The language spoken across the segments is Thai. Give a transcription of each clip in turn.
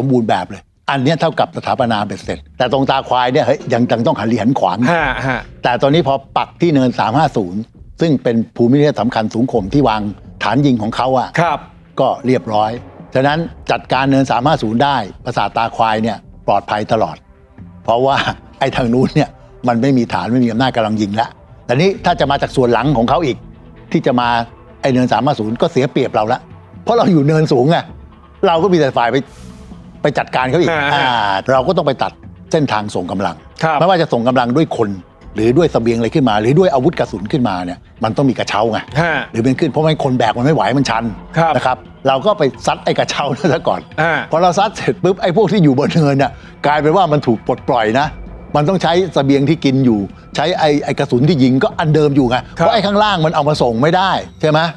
สมบูรณ์แบบเลย อันเนี้ยเท่ากับสถาปนาเบ็ดเสร็จ แต่ตรงตาควายเนี่ยเฮ้ยยังยังต้องหันเหรียญขวาง ฮะฮะ แต่ตอนนี้พอปักที่เนิน 350 ซึ่งเป็นภูมิประเทศสำคัญสูงข่มที่วางฐานยิงของเขาอะครับ ก็เรียบร้อย ฉะนั้นจัดการเนิน 350 ได้ประสาทตาควายเนี่ยปลอดภัยตลอด เพราะว่าไอ้ทางนู้นเนี่ยมันไม่มีฐานไม่มีอำนาจกำลังยิงแล้วแต่นี้ถ้าจะมาจากส่วนหลังของเขาอีก ที่จะมาไอ้เนิน 350 ก็เสียเปรียบเราละเพราะเราอยู่เนินสูงไงเราก็มีแต่ฝ่ายไป ไปจัดการเขาอีกอ่าอ่าเราก็ต้องไปตัดเส้นทางส่งกำลังครับไม่ว่าจะส่งกำลังด้วยคน หรือด้วยเสบียงอะไรขึ้นมา หรือด้วยอาวุธกระสุนขึ้นมาเนี่ยมันต้องมีกระเช้าไงฮะหรือเป็นขึ้นเพราะไม่คนแบกมันไม่ไหวมันชันครับนะครับเราก็ไปซัดไอ้กระเช้านั่นซะก่อนอ่าพอเราซัดเสร็จปุ๊บไอ้พวกที่อยู่บนเนินน่ะกลายเป็นว่ามันถูกปลดปล่อยนะมันต้องใช้เสบียงที่กินอยู่ ใช้ไอ้ไอ้กระสุนที่ยิงก็อันเดิมอยู่ไงเพราะไอ้ข้างล่างมันเอามาส่งไม่ได้ใช่ไหมอ่า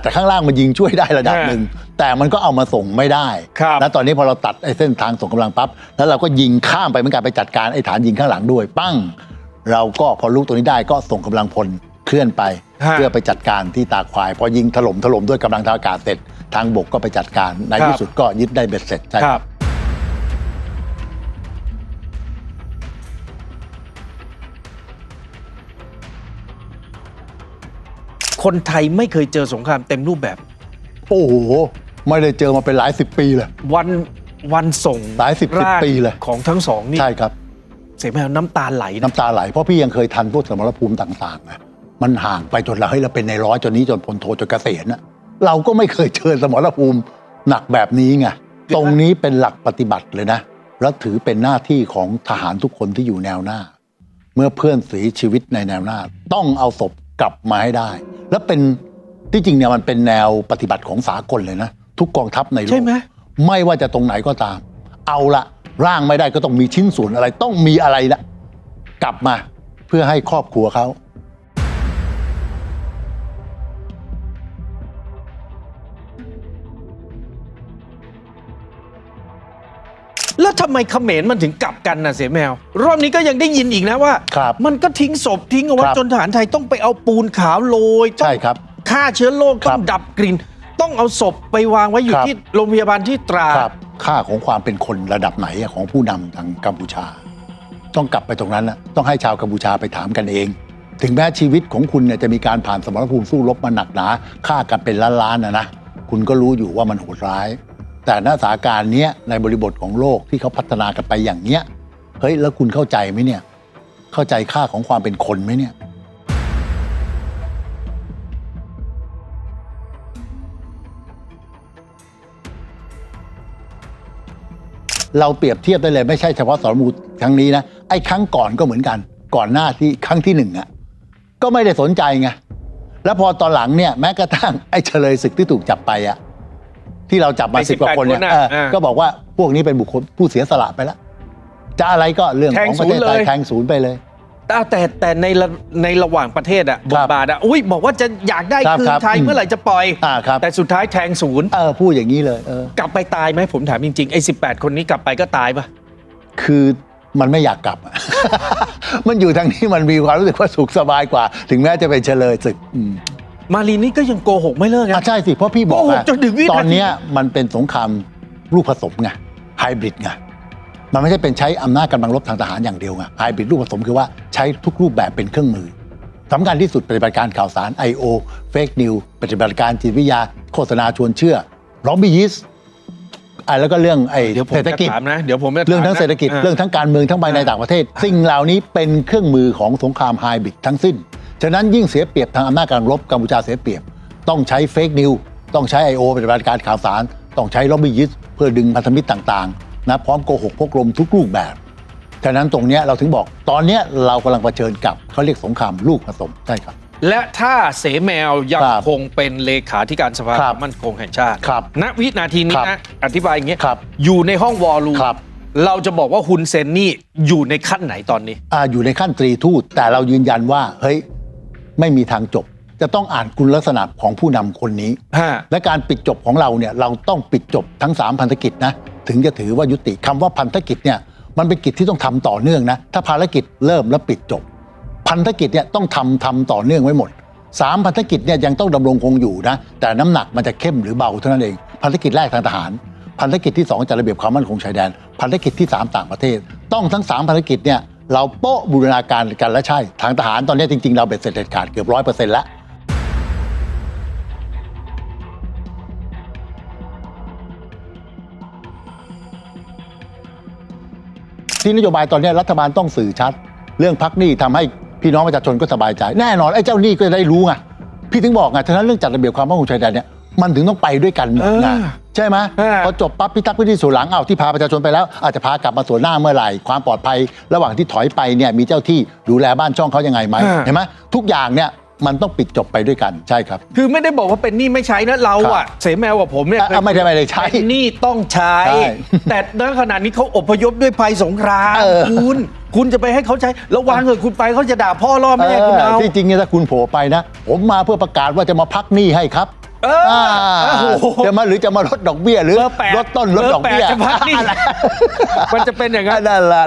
แต่ข้างล่างมันยิงช่วยได้ระดับหนึ่งแต่มันก็เอามาส่งไม่ได้ครับแล้วตอนนี้พอเราตัดไอ้เส้นทางส่งกำลังปั๊บแล้วเราก็ยิงข้ามไปเหมือนกันไปจัดการไอ้ฐานยิงข้างหลังด้วย ปั้ง เราก็พอรู้ตัวนี้ได้ก็ส่งกำลังพลเคลื่อนไปฮะเพื่อไปจัดการที่ตาควาย พอยิงถล่มถล่มด้วยกำลังทางอากาศเสร็จ ทางบกก็ไปจัดการในครับที่สุดก็ยึดได้เบ็ดเสร็จใช่ครับ คนไทยไม่เคยเจอสงครามเต็มรูปแบบ โอ้โห ไม่ได้เจอมาเป็นหลายสิบปีเลย วันวันส่งหลายสิบสิบร่างปีเลย ของทั้งสองนี่ใช่ครับ เสียแมวน้ำตาไหลนะน้ำตาไหล เพราะพี่ยังเคยทันพวกสมรภูมิต่างๆนะมันห่างไปจนเราเฮ้ยเราเป็นในร้อยจนนี้จนพลโทจนเกษียณนะเราก็ไม่เคยเจอสมรภูมิหนักแบบนี้ไงตรงนี้เป็นหลักปฏิบัติเลยนะแล้วถือเป็นหน้าที่ของทหารทุกคนที่อยู่แนวหน้า เมื่อเพื่อนเสียชีวิตในแนวหน้า ต้องเอาศพ กลับมาให้ได้ และเป็นที่จริงเนี่ยมันเป็นแนวปฏิบัติของสากลเลยนะ ทุกกองทัพในโลกใช่ไหมไม่ว่าจะตรงไหนก็ตาม เอาละร่างไม่ได้ก็ต้องมีชิ้นส่วนอะไร ต้องมีอะไรละกลับมาเพื่อให้ครอบครัวเขา แล้วทำไมเขมรมันถึงกลับกันน่ะเสียแมว รอบนี้ก็ยังได้ยินอีกนะว่า ครับมันก็ทิ้งศพทิ้งเอาไว้ครับจนทหารไทยต้องไปเอาปูนขาวโรยต้องใช่ครับฆ่าเชื้อโรคคต้รัอบงดับกลิ่น ต้องเอาศพไปวางไว้อยู่ครับ ที่โรงพยาบาลที่ตราดครับค่าของความเป็นคนระดับไหนอะของผู้นำทางกัมพูชา ต้องกลับไปตรงนั้นนะต้องให้ชาวกัมพูชาไปถามกันเอง ถึงแม้ชีวิตของคุณเนี่ยจะมีการผ่านสมรภูมิสู้รบมาหนักหนาฆ่ากันเป็นล้านๆนะนะคุณก็รู้อยู่ว่ามันโหดร้าย แต่หน้าสถานการเนี้ยในบริบทของโลกที่เขาพัฒนากันไปอย่างเนี้ยเฮ้ยแล้วคุณเข้าใจไหมเนี่ย เข้าใจค่าของความเป็นคนไหมเนี่ย เราเปรียบเทียบได้เลยไม่ใช่เฉพาะสรมูครั้งนี้นะไอ้ครั้งก่อนก็เหมือนกัน ก่อนหน้าที่ครั้งที่หนึ่งอะก็ไม่ได้สนใจไงแล้วพอตอนหลังเนี่ยแม้กระทั่งไอ้เฉลยศึกที่ถูกจับไปอะ ที่เราจับมาไปสิบกว่าคนเนี่ย18คนน่ะเอออ่าก็บอกว่าพวกนี้เป็นบุคคลผู้เสียสละไปแล้วจะอะไรก็เรื่องของประเทศไทยแทงศูนย์เลยแทงศูนย์ไปเลยแต่แต่แต่ในระในระหว่างประเทศอะบครัทบบาทอะอุ้ยบอกว่าจะอยากได้ครับคืนครับไทยอืมเมื่อไหร่จะปล่อยอ่าครับแต่สุดท้ายแทงศูนย์เออพูดอย่างนี้เลยเออกลับไปตายไหมผมถามจริงๆไอ้สิคนนี้กลับไปก็ตายปะคือมันไม่อยากกลับอะมันอยู่ทางนี้มันมีความรู้สึกว่าสุขสบายกว่า ถึงแม้จะเป็นเฉลยศึกอื มมารีนี่ก็ยังโกหกไม่เลิกอะนะใช่สิ เพราะพี่บอกโอ้โหอะจนถึงวินาที ตอนเนี้ยมันเป็นสงครามลูกผสมไงไฮบริดไงมันไม่ใช่เป็นใช้อำนาจกำลังรบทางทหารอย่างเดียวไงไฮบริดลูกผสมคือว่าใช้ทุกรูปแบบเป็นเครื่องมือสำคัญที่สุดปฏิบัติการข่าวสาร I.O. Fake News ปฏิบัติการจิตวิทยา โฆษณาชวนเชื่อล็อบบี้ยิสอะแล้วก็เรื่องไอ้เดี๋ยวผมเศรษฐจะกิจ ถามนะ เดี๋ยวผมจะถามนะเรื่องทั้งเศรษฐกิจาเรื่องทั้งการเมืองทั้งภายในต่างประเทศ สิ่งเหล่านี้เป็นเครื่องมือของสงครามไฮบริดทั้งสิ้น ฉะนั้นยิ่งเสียเปรียบทางอำนาจการรบกัมพูชาเสียเปรียบ ต้องใช้เฟกนิวต้องใช้ I.O. ปฏิบัติการข่าวสาร ต้องใช้ล็อบบี้ยิสเพื่อดึงพันธมิตรต่างๆนะพร้อมโกหกพกลมทุกรูปแบบฉะนั้นตรงเนี้ยเราถึงบอกตอนเนี้ยเรากำลังเผชิญกับเขาเรียกสงครามลูกผสมใช่ครับ และถ้าเสแมวยังครับคงเป็นเลขาธิการสภาคครับวามมั่นคงแห่งชาติครับณวินาทีนี้ครับนะอธิบายอย่างเงี้ยครับอยู่ในห้องวอลลุ่มครับเราจะบอกว่าฮุนเซนนี่อยู่ในขั้นไหนตอนนี้อาอยู่ในขั้นตรีทูตแต่เรายืนยันว่าเฮ้ย ไม่มีทางจบ จะต้องอ่านคุณลักษณะของผู้นำคนนี้ฮะและการปิดจบของเราเนี่ยเราต้องปิดจบทั้ง 3 พันธกิจนะถึงจะถือว่ายุติคำว่าพันธกิจเนี่ยมันเป็นกิจที่ต้องทำต่อเนื่องนะถ้าภารกิจเริ่มแล้วปิดจบ พันธกิจเนี่ยต้องทำทำต่อเนื่องไว้หมดสามพันธกิจเนี่ยยังต้องดำรงคงอยู่นะแต่น้ำหนักมันจะเข้มหรือเบาเท่านั้นเองพันธกิจแรกทางทหารพันธกิจที่ 2จัดระเบียบความมั่นคงชายแดนพันธกิจที่ 3 ต่างประเทศ ต้องทั้ง3ภารกิจเนี่ย เราโป๊ะบูรณาการกันและใช่ ทางทหารตอนนี้จริง ๆ เราเบ็ดเสร็จเด็ดขาดเกือบร้อยเปอร์เซ็นต์แล้ว ที่นโยบายตอนนี้รัฐบาลต้องสื่อชัด เรื่องพักหนี้ทำให้พี่น้องประชาชนก็สบายใจ แน่นอนไอ้เจ้าหนี้ก็จะได้รู้ไงพี่ถึงบอกไงฉะนั้นเรื่องจัดระเบียบความมั่นคงชายแดนเนี่ย มันถึงต้องไปด้วยกันหมดไงเออใช่ไหมเออพอจบปั๊บพิทักษ์พื้นที่ส่วนหลังเอาที่พาประชาชนไปแล้ว อาจจะพากลับมาส่วนหน้าเมื่อไหร่ ความปลอดภัย ระหว่างที่ถอยไปเนี่ยมีเจ้าที่ดูแลบ้านช่องเขายังไงไหมเห็นไหมทุกอย่างเนี่ยมันต้องปิดจบไปด้วยกันใช่ครับ คือไม่ได้บอกว่าเป็นหนี้ไม่ใช้นะเราครัอะบเสแมวกับผมเนี่ยอะไม่ได้ไม่ได้ใช้เป็นหนี้ต้องใช้ใช่แต่ณขณะนี้เขาอพยพด้วยภัยสงครามเออคุณคุณจะไปให้เขาใช้ระวังเถอะคุณไปเขาจะด่าพ่อล่อแม่คุณเอาที่จริงเนี่ยถ้าคุณโผล่ไปนะ ผมมาเพื่อประกาศว่าจะมาพักหนี้ให้ครับ เออโอ้โห จะมาหรือจะมาลดดอกเบี้ยหรือเบอร์แปดลดต้นลดดอกเบี้ยเบอร์แปดจะพักหนี้มันจะเป็นอย่างนั้น นั่นแหละ